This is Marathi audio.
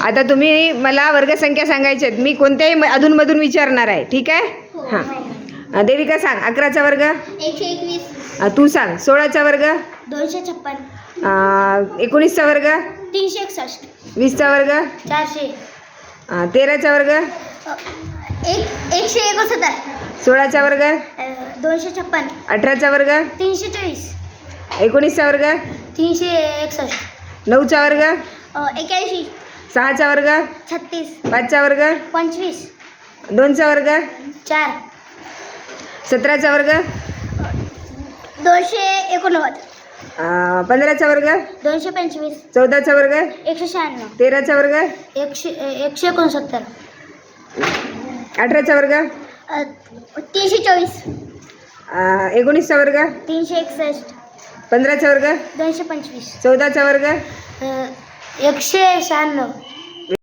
आता तुम्ही मला वर्गसंख्या सांगायची आहेत. मी कोणत्याही अधूनमधून विचारणार आहे. ठीक आहे? हां. अं, देविका सांग. अकराचा वर्ग? एकशे एकवीस. तू सांग. सोळाचा वर्ग? दोनशे छप्पन. एकोणीसचा वर्ग? तीनशे एकसष्ट. वीसचा वर्ग? चारशे. तेराचा वर्ग? एक एकशे एकोणसत्तर. सोळाचा वर्ग? दोनशे छप्पन. अठराचा वर्ग? तीनशे चोवीस एकोणीसचा वर्ग? तीनशे एकसष्ट. नऊचा वर्ग? एक्याऐंशी. सहाचा वर्ग? छत्तीस. पाचचा वर्ग? पंचवीस. दोनचा वर्ग? चार. सतराचा वर्ग? दोनशे एकोणनव्वद. अं, पंधराचा वर्ग? दोनशे पंचवीस. चौदाचा वर्ग? एकशे शहाण्णव. तेराचा वर्ग? एकशे एकशे एकोणसत्तर. अठराचा वर्ग? अ, तीनशे चोवीस. अं, एकोणीसचा वर्ग? तीनशे एकसष्ट. पंधराचा वर्ग? दोनशे पंचवीस. चौदाचा वर्ग? अ, एकशे शहाण्णव.